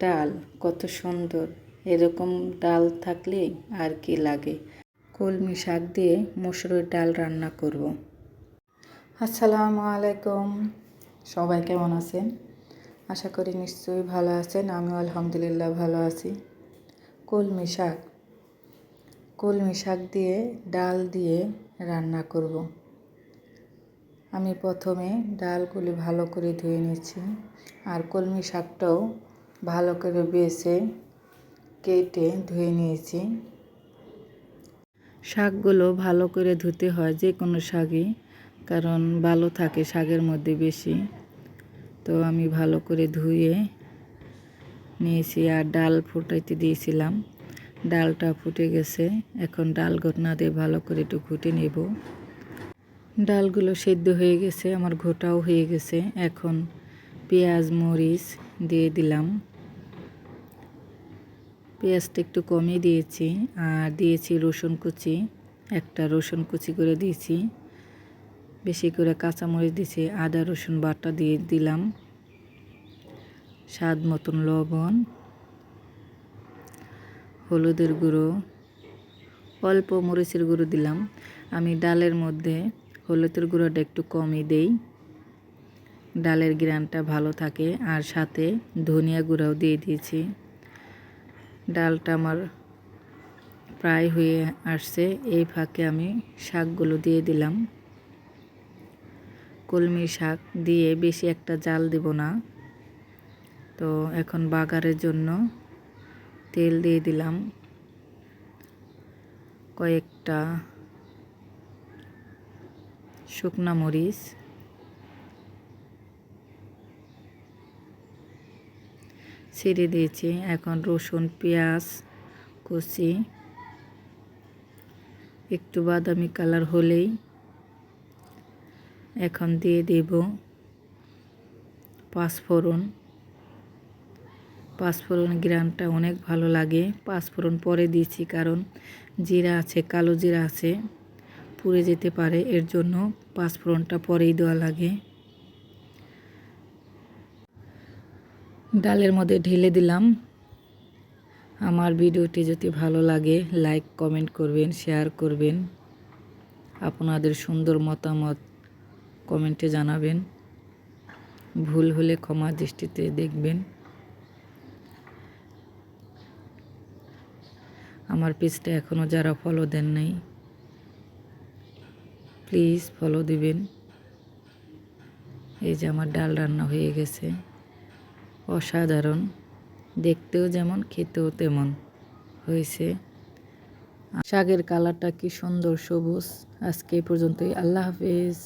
ডাল, কত সুন্দর। এরকম ডাল থাকলে আর কি লাগে। কলমি শাক দিয়ে মসুরের ডাল রান্না করব। আসসালামু আলাইকুম। সবাই কেমন আছেন? আশা করি নিশ্চয়ই ভালো আছেন। আমিও আলহামদুলিল্লাহ ভালো আছি। কলমি শাক। কলমি শাক দিয়ে ডাল দিয়ে রান্না করব। আমি প্রথমে ডালগুলি ভালো করে ধুয়ে নিচ্ছি। আর কলমি শাকটাও ভালো করে বেছে, কেটে ধুয়ে নিয়েছি। শাকগুলো ভালো করে ধুতে হয় যে কোনো শাকই, কারণ ভালো থাকে শাকের মধ্যে বেশি। তো আমি ভালো করে ধুয়ে নিয়েছি আর ডাল ফুটাইতে দিয়েছিলাম। ডালটা ফুটে গেছে, এখন ডাল ঘটনা দিয়ে ভালো করে একটু ঘুটে নেব। ডালগুলো সেদ্ধ হয়ে গেছে, আমার ঘোটাও হয়ে গেছে। এখন পেঁয়াজ, মরিচ দিয়ে দিলাম। পেঁয়াজটা একটু কমই দিয়েছি, আর দিয়েছি রসুন কুচি, একটা রসুন কুচি করে দিয়েছি। বেশি করে কাঁচামরিচ দিয়েছি, আদা, রসুন বাটা দিয়ে দিলাম। স্বাদ মতন লবণ, হলুদের গুঁড়ো, অল্প মরিচের গুঁড়ো দিলাম। আমি ডালের মধ্যে হলুদের গুঁড়োটা একটু কমই দেই। ডালের গ্রানটা ভালো থাকে, আর সাথে ধনিয়া গুঁড়াও দিয়ে দিয়েছি। ডালটা আমার প্রায় হয়ে আসছে। এই ফাঁকে আমি শাকগুলো দিয়ে দিলাম। কলমি শাক দিয়ে বেশি একটা জাল দেব না। তো এখন বাগারের জন্য তেল দিয়ে দিলাম। কয়েকটা শুকনা মরিচ। ছেড়ে দিয়েছি। এখন রসুন, পেঁয়াজ কুচি, একটু বাদামি কালার হলেই এখন দিয়ে দেব পাঁচফোড়ন। পাঁচফোড়ন গ্রামটা অনেক ভালো লাগে। পাঁচফোড়ন পরে দিয়েছি কারণ জিরা আছে, কালো জিরা আছে, পুড়ে যেতে পারে। এর জন্য পাঁচফোড়নটা পরেই দেওয়া লাগে। ডালের মধ্যে ঢেলে দিলাম। আমার ভিডিওটি যদি ভালো লাগে লাইক কমেন্ট করবেন শেয়ার করবেন। আপনাদের সুন্দর মতামত কমেন্টে জানাবেন। ভুল হলে ক্ষমা দৃষ্টিতে দেখবেন। আমার পেজটা এখনও যারা ফলো দেন নাই প্লিজ ফলো দিবেন। এই যে আমার ডাল রান্না হয়ে গেছে। অসাধারণ। দেখতেও যেমন, খেতেও তেমন হয়েছে। শাকের কালারটা কি সুন্দর, সবুজ। আজকে পর্যন্তই। আল্লাহ হাফেজ।